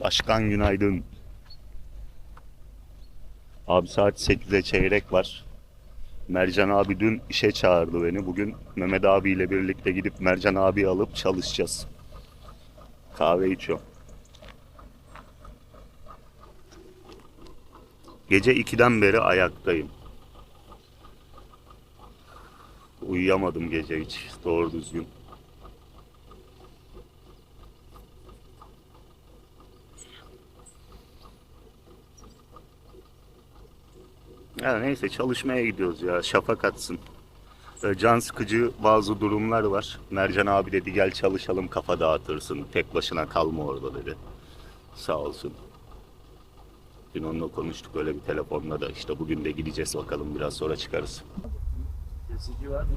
Başkan günaydın. Abi saat 8'e çeyrek var. Mercan abi dün işe çağırdı beni. Bugün Mehmet abiyle birlikte gidip Mercan abi alıp çalışacağız. Kahve içiyorum. Gece 2'den beri ayaktayım. Uyuyamadım gece hiç doğru düzgün. Ya neyse çalışmaya gidiyoruz ya. Şafak atsın. Ee, Can sıkıcı bazı durumlar var. Mercan abi dedi gel çalışalım kafa dağıtırsın. Tek başına kalma orada dedi. Sağ olsun. Dün onunla konuştuk öyle bir telefonla da işte bugün de gideceğiz bakalım biraz sonra çıkarız. Kesici var mı?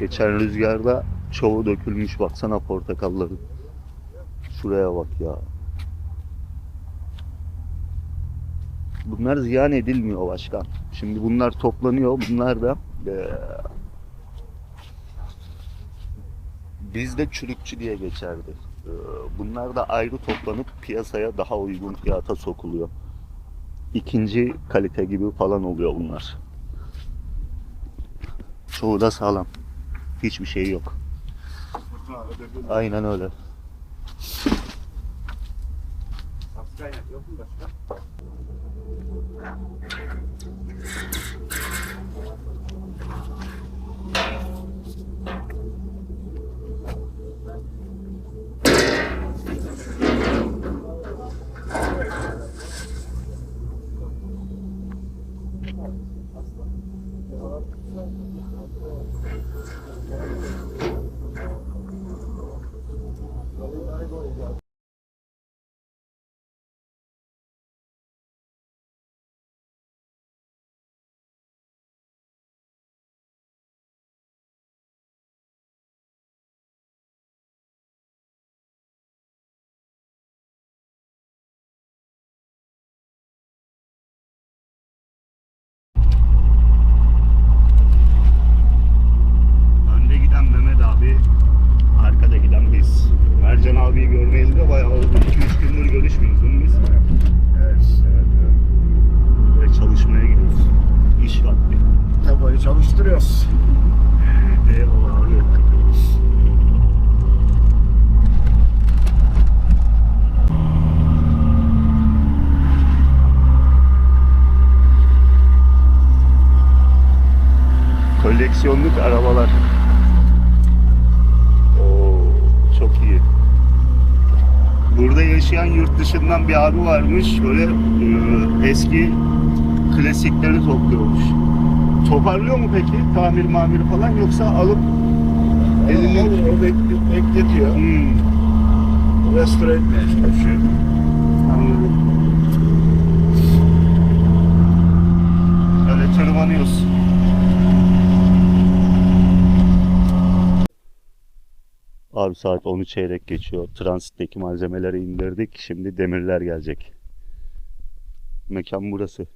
Geçen rüzgarda çoğu dökülmüş baksana portakalların. Şuraya bak ya. Bunlar ziyan edilmiyor başkan. Şimdi bunlar toplanıyor. Bunlar da eee, bizde çürükçü diye geçerdi. Eee, Bunlar da ayrı toplanıp piyasaya daha uygun fiyata sokuluyor. İkinci kalite gibi falan oluyor bunlar. Çoğu da sağlam. Hiçbir şey yok. Fırtınada döküldü. Aynen öyle. Hafif kaynak yok mu başka? Önde giden Mehmet abi, arkada giden biz. Mercan abiyi görmeyeli de bayağı oldu. 2-3 gündür görüşmüyoruz değil mi biz? Evet, evet, evet. Ve çalışmaya gidiyoruz. İş vakti. Tabayı çalıştırıyoruz. Eyvallah abi. Koleksiyonluk arabalar. Oo, çok iyi. Burada yaşayan yurt dışından bir abi varmış. Böyle e, eski klasikleri topluyormuş. Toparlıyor mu peki tamir mamir falan yoksa alıp Elini o bekletiyor. hmm, Restore etmeye çalışıyor. anladım. Öyle tırmanıyoruz. Abi saat 13 çeyrek geçiyor. Transitteki malzemeleri indirdik. Şimdi demirler gelecek. Mekan burası.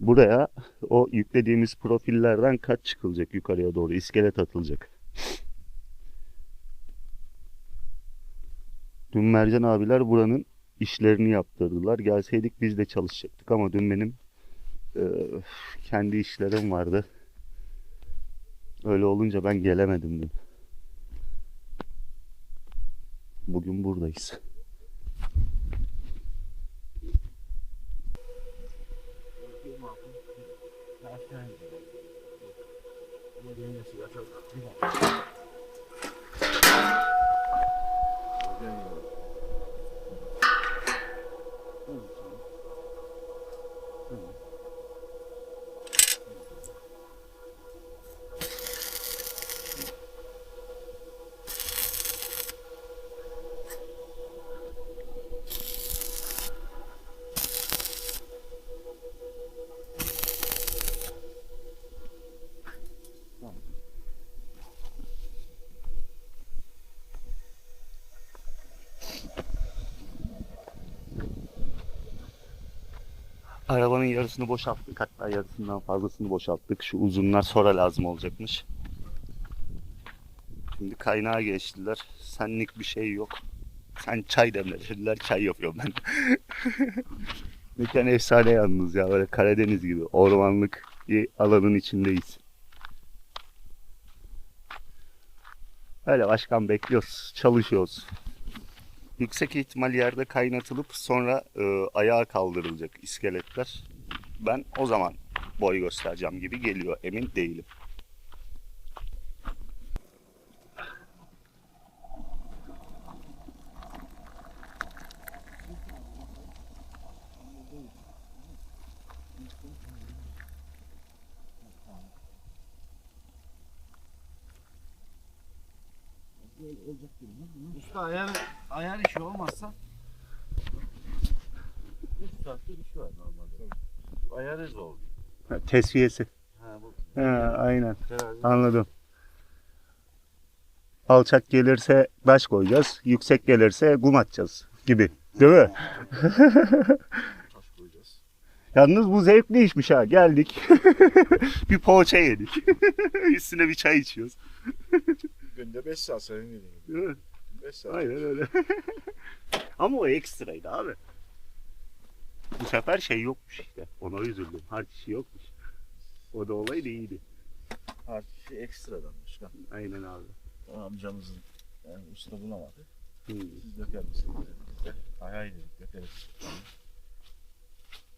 Buraya o yüklediğimiz profillerden kat çıkılacak yukarıya doğru. iskelet atılacak. Dün Mercan abiler buranın işlerini yaptırdılar. Gelseydik biz de çalışacaktık ama dün benim e, kendi işlerim vardı. Öyle olunca ben gelemedim dün. Bugün buradayız. Arabanın yarısını boşalttık. Hatta yarısından fazlasını boşalttık. Şu uzunlar sonra lazım olacakmış. Şimdi kaynağa geçtiler. Senlik bir şey yok. Sen çay demle dediler. Çay yapıyorum ben. Mekan efsane yalnız ya. Böyle Karadeniz gibi. Ormanlık bir alanın içindeyiz. Öyle başkan bekliyoruz. Çalışıyoruz. Yüksek ihtimal yerde kaynatılıp sonra e, ayağa kaldırılacak iskeletler. Ben o zaman boy göstereceğim gibi geliyor. Emin değilim. Usta ayar, ayar işi olmazsa 3 saatte bir şey var normalde. Ayarı zor. Ha, tesviyesi. Ha bu Ha, aynen. terazi. Anladım. Alçak gelirse taş koyacağız. Yüksek gelirse kum atacağız gibi. Değil mi? taş koyacağız. Yalnız bu zevkli işmiş ha. Geldik. bir poğaça yedik. Üstüne bir çay içiyoruz. Günde 5 saat senin dediğin gibi. Mi? 5 saat. Aynen öyle. Ama o ekstraydı abi. Bu sefer şey yokmuş işte. Ona üzüldüm. Harç işi yokmuş. O da olay da iyiydi. Artık şey ekstradan başkan. Aynen abi. Amcamızın yani usta bulamadı. Hmm. Siz döker misiniz? Biz de hay hay dedik dökeriz.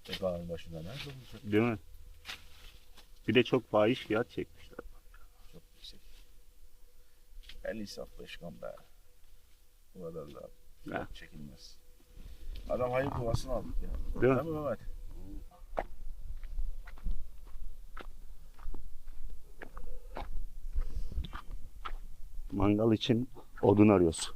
E başında nerede olacak? Değil mi? Bir de çok fahiş fiyat çekmişler. El insaf başkan be. Bu kadar da Ha. çekilmez. Adam hayır kovasını aldık ya. Değil mi? Değil mi Mehmet? Mangal için odun arıyoruz.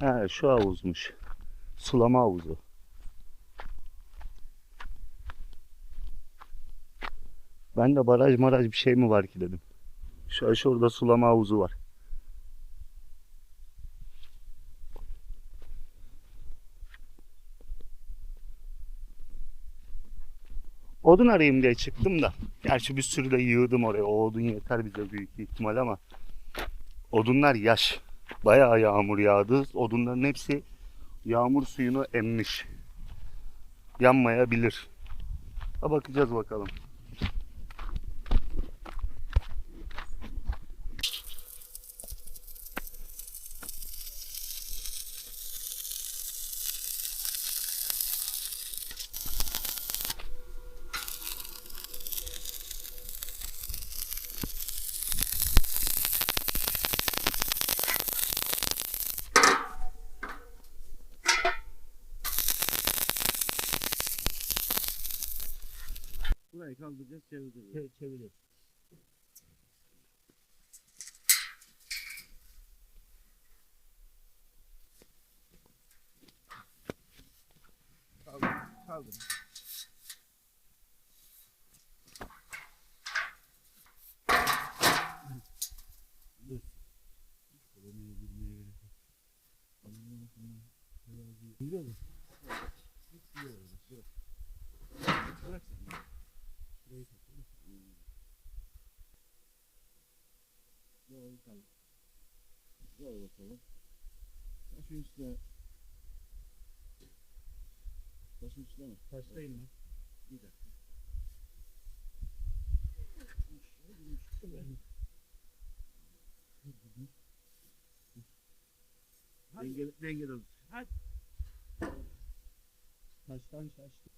Ha, şu havuzmuş. Sulama havuzu. Ben de baraj maraj bir şey mi var ki dedim. Şu şurada sulama havuzu var. Odun arayayım diye çıktım da. Gerçi bir sürü de yığdım oraya. O odun yeter bize büyük ihtimal ama. Odunlar yaş. Bayağı yağmur yağdı. Odunların hepsi yağmur suyunu emmiş. Yanmayabilir. Ha bakacağız bakalım. Kaldıracağız çevireceğiz. çevireceğiz. Kaldır. Kaldır. Gel bakalım. Taşın üstüne. Taşın üstüne mi? Taştayım ben. Bir dakika. Denge, dengede tut. Hadi. Taştan şaştı.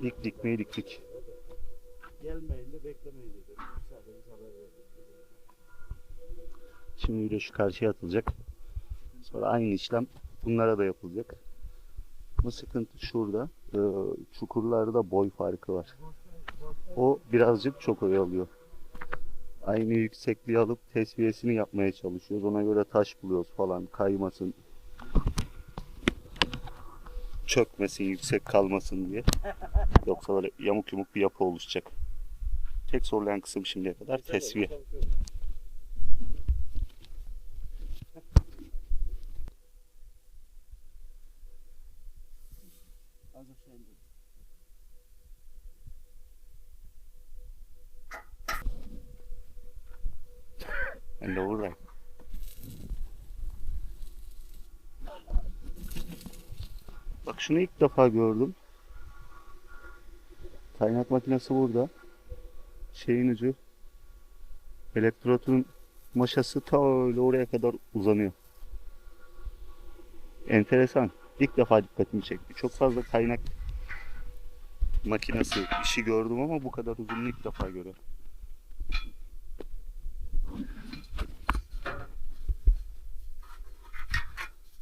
İlk dikmeyi diktik. Gelmeyin de beklemeyin dedim. Sadece haber verdim. Şimdi bir de şu karşıya atılacak. Sonra aynı işlem bunlara da yapılacak. Bu sıkıntı şurada. Ee, çukurlarda boy farkı var. O birazcık çok oyalıyor. Aynı yüksekliği alıp tesviyesini yapmaya çalışıyoruz. Ona göre taş buluyoruz falan. Kaymasın. Çökmesin, yüksek kalmasın diye. Yoksa böyle yamuk yumuk bir yapı oluşacak. Tek zorlayan kısım şimdiye kadar tesviye. And all right. Bak şunu ilk defa gördüm. Kaynak makinesi burada. Şeyin ucu. Elektrotun maşası ta öyle oraya kadar uzanıyor. Enteresan. İlk defa dikkatimi çekti. Çok fazla kaynak makinesi işi gördüm ama bu kadar uzunluğu ilk defa görüyorum.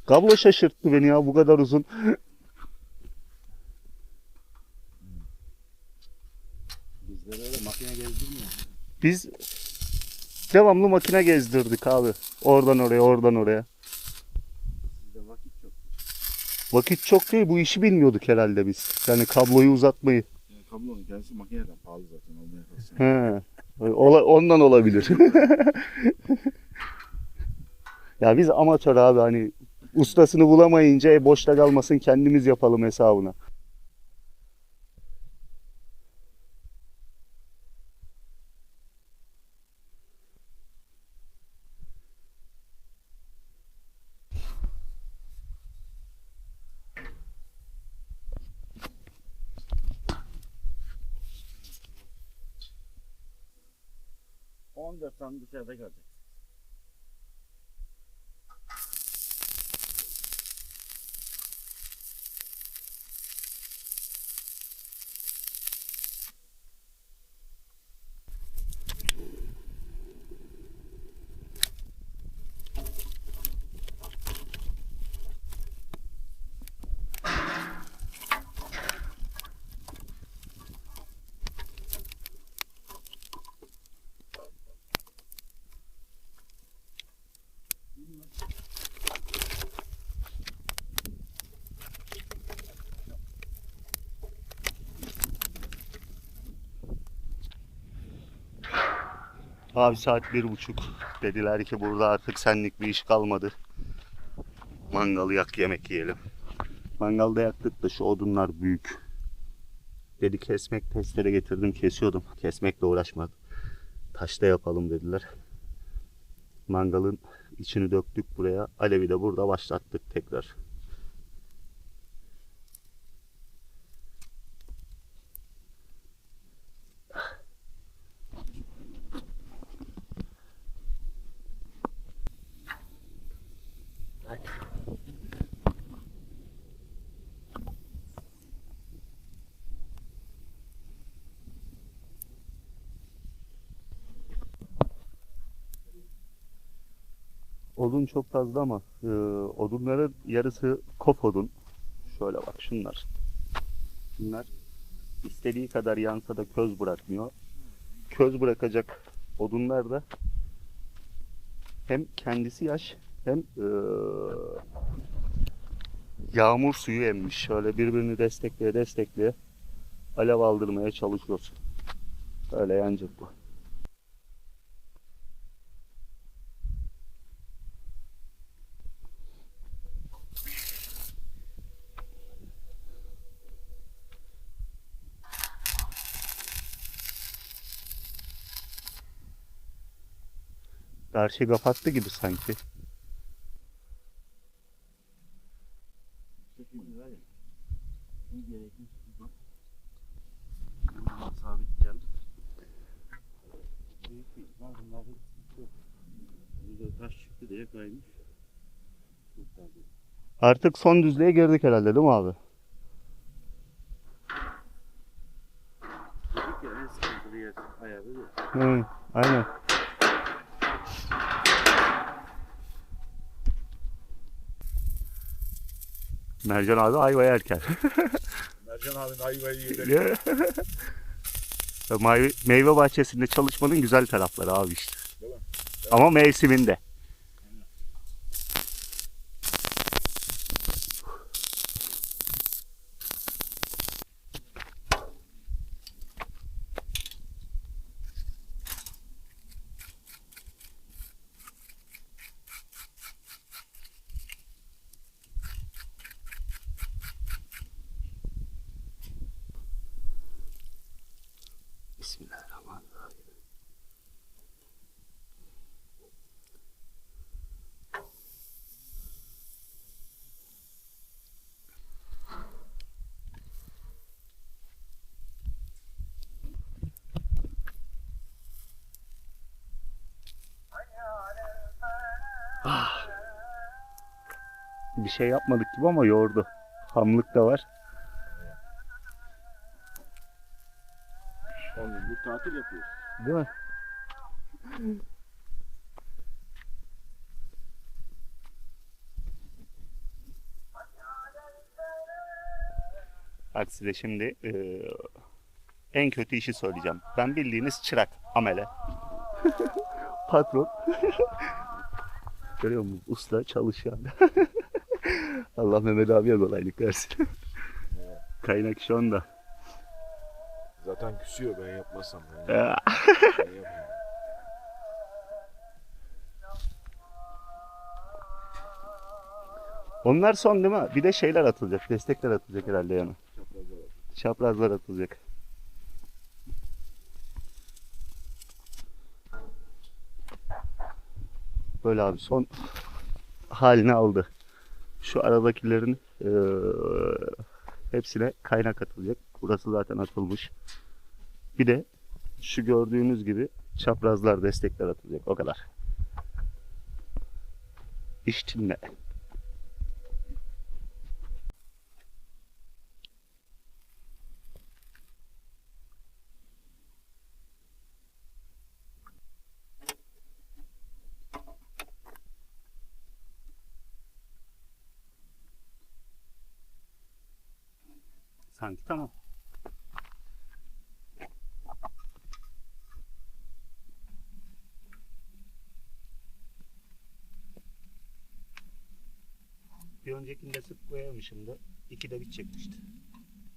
Kablo şaşırttı beni ya bu kadar uzun. Bizde böyle makine gezdirmiyor. Biz devamlı makine gezdirdik abi. Oradan oraya, oradan oraya. Sizde vakit çok. Vakit çok değil bu işi bilmiyorduk herhalde biz. Yani kabloyu uzatmayı. Yani kablonun kendisi makineden pahalı zaten olmaya kalksan. He. Ola- ondan olabilir. ya biz amatör abi hani ustasını bulamayınca e, boşta kalmasın kendimiz yapalım hesabına. 14 tane dışarıda gelecek. Abi saat bir buçuk. Dediler ki burada artık senlik bir iş kalmadı. Mangalı yak yemek yiyelim. Mangalda yaktık da şu odunlar büyük. Dedi kesmek testere getirdim kesiyordum. Kesmekle uğraşmadım. Taşta yapalım dediler. Mangalın içini döktük buraya. Alevi de burada başlattık tekrar. Odun çok fazla ama e, odunların yarısı kop odun. Şöyle bak şunlar. Bunlar istediği kadar yansa da köz bırakmıyor. Köz bırakacak odunlar da hem kendisi yaş hem e, yağmur suyu emmiş. Şöyle birbirini destekleye destekleye alev aldırmaya çalışıyoruz. Öyle yanacak bu. Karşı kapattı gibi sanki. Çekimli var ya. Bir gerekli tutuldu. Bunlar sabit geldi. Büyük bir ihtimal bunları tutuyor. Burada taş çıktı diye kaymış. Kurtardı. Artık son düzlüğe girdik herhalde değil mi abi? Hı, aynen. Mercan abi ayva yerken. Mercan abinin ayvayı yedim. meyve, bahçesinde çalışmanın güzel tarafları abi işte. Değil mi? Ama mevsiminde. Bir şey yapmadık gibi ama yordu. Hamlık da var. Oğlum bu tatil yapıyoruz. Değil mi? Bak size şimdi eee, en kötü işi söyleyeceğim. Ben bildiğiniz çırak, amele. Patron. Görüyor musun? Usta çalışan. Allah Mehmet abiye kolaylık versin. Kaynak şu anda. Zaten küsüyor ben yapmasam. Yani. Ya. Ben. Onlar son değil mi? Bir de şeyler atılacak. Destekler atılacak herhalde yana. Çaprazda var. Çaprazlar atılacak. Böyle abi son halini aldı. Şu aradakilerin eee, hepsine kaynak atılacak. Burası zaten atılmış. Bir de şu gördüğünüz gibi çaprazlar destekler atılacak. O kadar. İş tamam. Bir öncekinde sık koyarmışım da ikide bir çekmişti.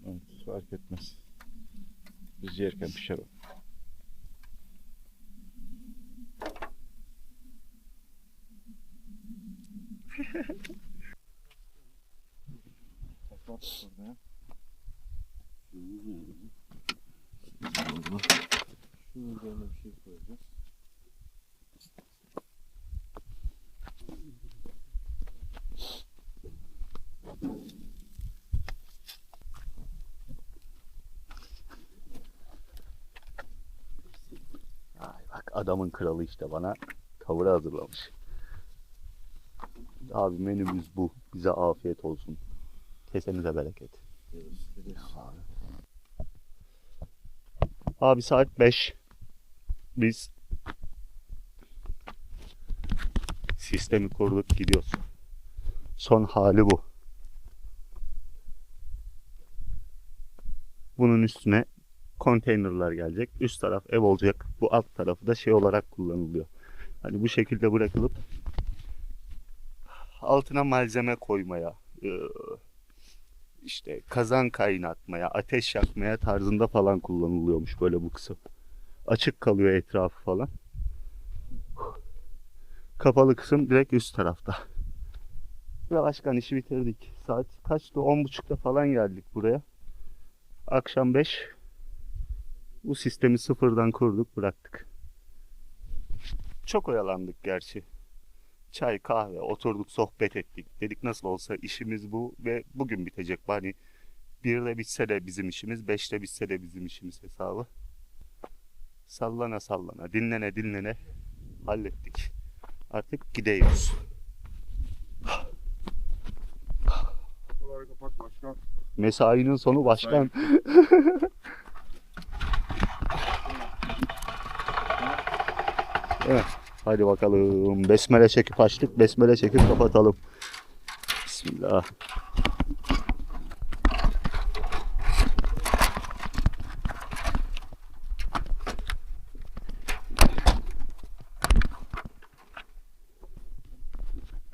Evet, fark etmez. Biz yerken pişer o. Suyumuz nerede? Şunun üzerine bir şey koyacağız. Ay bak adamın kralı işte bana tavırı hazırlamış. Abi menümüz bu. Bize afiyet olsun. Kesenize bereket. Deriz. Abi saat 5. Biz sistemi kurduk gidiyoruz. Son hali bu. Bunun üstüne konteynerlar gelecek. Üst taraf ev olacak. Bu alt tarafı da şey olarak kullanılıyor. Hani bu şekilde bırakılıp altına malzeme koymaya, eee, işte kazan kaynatmaya, ateş yakmaya tarzında falan kullanılıyormuş böyle bu kısım. Açık kalıyor etrafı falan. Kapalı kısım direkt üst tarafta. Ve başkan işi bitirdik. Saat kaçtı? 10.30'da falan geldik buraya. Akşam 5. Bu sistemi sıfırdan kurduk bıraktık. Çok oyalandık gerçi. Çay, kahve, oturduk sohbet ettik. Dedik nasıl olsa işimiz bu ve bugün bitecek. Hani birde bitse de bizim işimiz, beşte bitse de bizim işimiz hesabı. Sallana sallana, dinlene dinlene hallettik. Artık gidiyoruz. Kapat. Mesainin sonu başkan. evet. Hadi bakalım. Besmele çekip açtık. Besmele çekip kapatalım. Bismillah.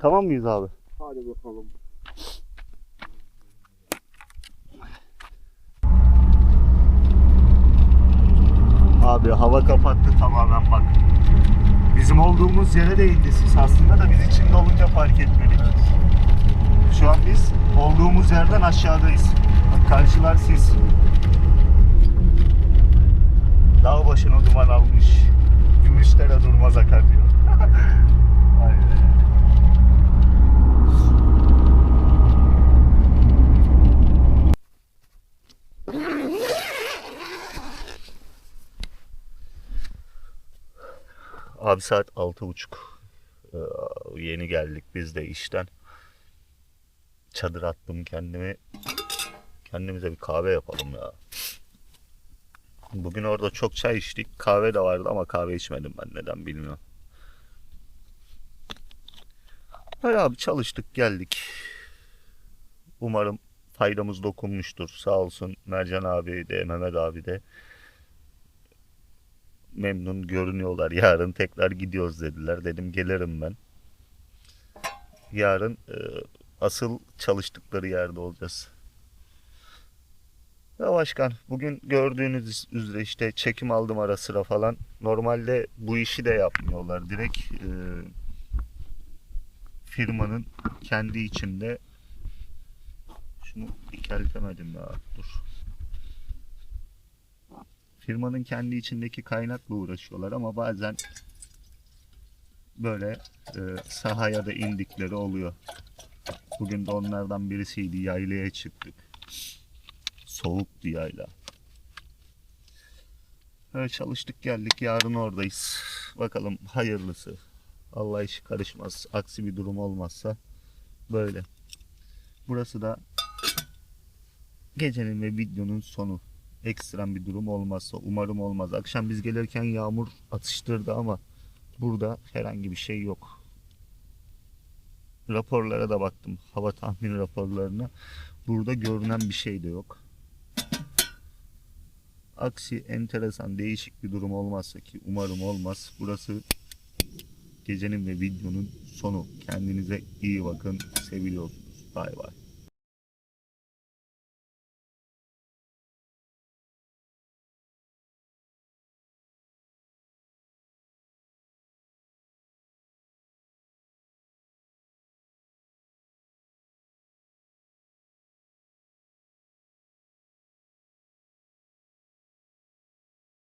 Tamam mıyız abi? Hadi bakalım. Abi hava kapattı tamamen bak. Bizim olduğumuz yere de indi sis aslında da biz içinde olunca fark etmedik. Şu an biz olduğumuz yerden aşağıdayız. Bak karşılar sis. Dağ başına duman almış. Gümüşlere durmaz akar diyor. Abi saat altı buçuk. Ee, yeni geldik biz de işten. Çadır attım kendimi. Kendimize bir kahve yapalım ya. Bugün orada çok çay içtik. Kahve de vardı ama kahve içmedim ben neden bilmiyorum. Öyle abi çalıştık geldik. Umarım faydamız dokunmuştur. Sağ olsun Mercan abi de Mehmet abi de memnun görünüyorlar. Yarın tekrar gidiyoruz dediler. Dedim gelirim ben. Yarın e, asıl çalıştıkları yerde olacağız. Ya başkan bugün gördüğünüz üzere işte çekim aldım ara sıra falan. Normalde bu işi de yapmıyorlar. Direkt e, firmanın kendi içinde şunu dikeltemedim ya dur firmanın kendi içindeki kaynakla uğraşıyorlar ama bazen böyle e, sahaya da indikleri oluyor. Bugün de onlardan birisiydi. Yaylaya çıktık. Soğuktu yayla. Öyle çalıştık geldik. Yarın oradayız. Bakalım hayırlısı. Allah işi karışmaz. Aksi bir durum olmazsa böyle. Burası da gecenin ve videonun sonu ekstrem bir durum olmazsa umarım olmaz. Akşam biz gelirken yağmur atıştırdı ama burada herhangi bir şey yok. Raporlara da baktım. Hava tahmini raporlarına. Burada görünen bir şey de yok. Aksi enteresan değişik bir durum olmazsa ki umarım olmaz. Burası gecenin ve videonun sonu. Kendinize iyi bakın. Seviliyorsunuz. Bay bay.